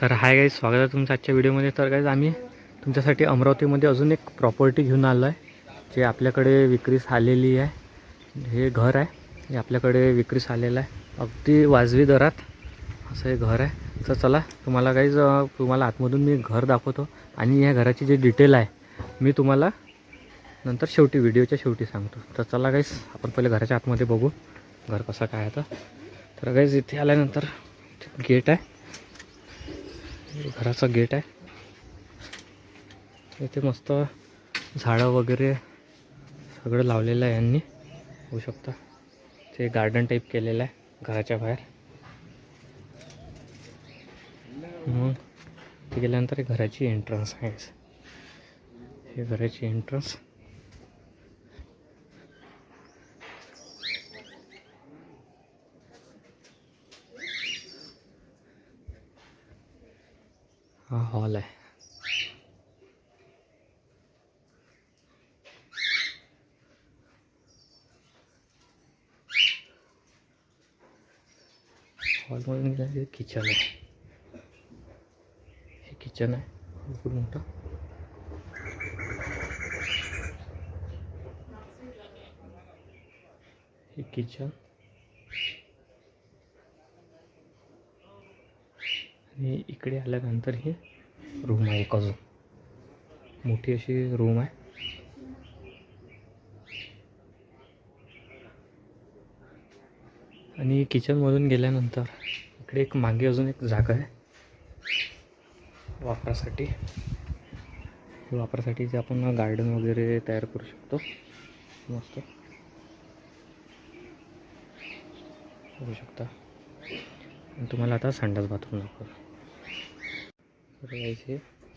तर hi guys स्वागत आहे तुमचं आजच्या व्हिडिओमध्ये. तर गाईज आम्ही तुमच्यासाठी अमरावतीमध्ये अजून एक प्रॉपर्टी घेऊन आलो आहे जे आपल्याकडे विक्रीस आलेली आहे. हे घर आहे हे आपल्याकडे विक्रीस आलेलं आहे. अगदी वाजवी दरात असं हे घर आहे. तर चला तुम्हाला काहीच तुम्हाला आतमधून मी घर दाखवतो आणि या घराची जे डिटेल आहे मी तुम्हाला नंतर शेवटी व्हिडिओच्या शेवटी सांगतो. तर चला गाईज आपण पहिले घराच्या आतमध्ये बघू घर कसं काय आहे तर तर गाईज इथे आल्यानंतर गेट आहे. घराचं गेट आहे. इथे मस्त झाडं वगैरे सगळं लावलेलं आहे यांनी. होऊ शकता. ते गार्डन टाईप केलेलं आहे घराच्या बाहेर. मग ते गेल्यानंतर घराची एंट्रन्स आहे. हे घराची एंट्रन्स हा हॉल आहे हॉलमधून गेलं किचन आहे हे किचन आहे भरपूर मोठं हे किचन आणि इकडे आल्यानंतर ही रूम आहे एक अजून. मोठी अशी रूम आहे. आणि किचनमधून गेल्यानंतर इकडे एक मागे अजून एक जागा आहे. वापरासाठी. वापरासाठी जे आपण गार्डन वगैरे तयार करू शकतो. मस्त. बघू शकता. तुम्हाला आता संडास बाथरूम दाखवतो. तर यायचे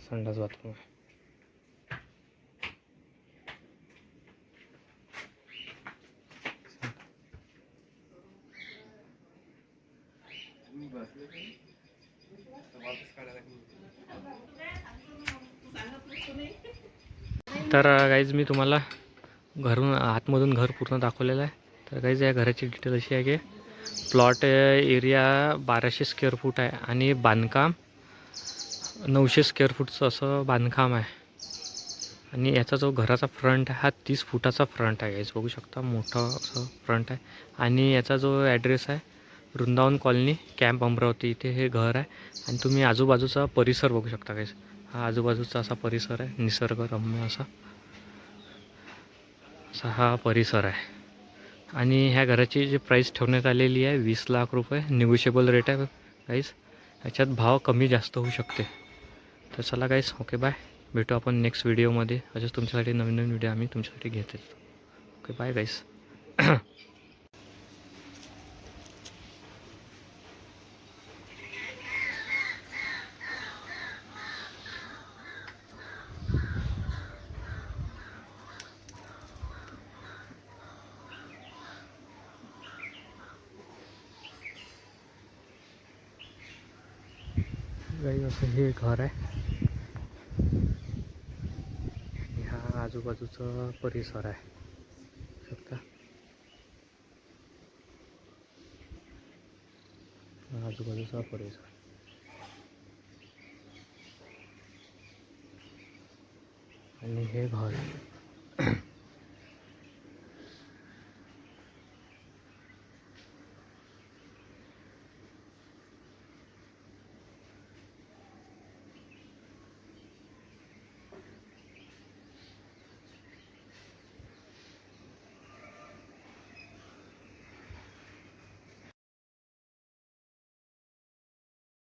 संडास बाथरूम आहे. तर uh, गाईज मी तुम्हाला घरून आतमधून घर पूर्ण दाखवलेलं आहे. तर गाईज या घराची डिटेल अशी आहे की प्लॉट एरिया बाराशे स्क्वेअर फूट आहे आणि बांधकाम नऊशे स्क्वेअर फूटचं असं बांधकाम आहे. आणि याचा जो घराचा फ्रंट आहे हा तीस फुटाचा फ्रंट आहे. याच बघू शकता मोठं असं फ्रंट आहे. आणि याचा जो ॲड्रेस आहे वृंदावन कॉलनी कॅम्प अमरावती. इथे हे घर आहे. आणि तुम्ही आजूबाजूचा परिसर बघू शकता काहीच हा आजूबाजूचा असा परिसर आहे निसर्गरम्य असा. असा हा परिसर आहे. आणि ह्या घराची जी प्राईस ठेवण्यात आलेली आहे वीस लाख रुपये निगोशिएबल रेट आहे. काहीच ह्याच्यात भाव कमी जास्त होऊ शकते. तर चला गाईस ओके बाय भेटू आपण नेक्स्ट व्हिडिओमध्ये असेच तुमच्यासाठी नवीन नवीन व्हिडिओ आम्ही तुमच्यासाठी घेत ओके बाय गाईस गाई असं हे घर आहे. आणि हा आजूबाजूचा परिसर आहे. शकता आजूबाजूचा परिसर. आणि हे घर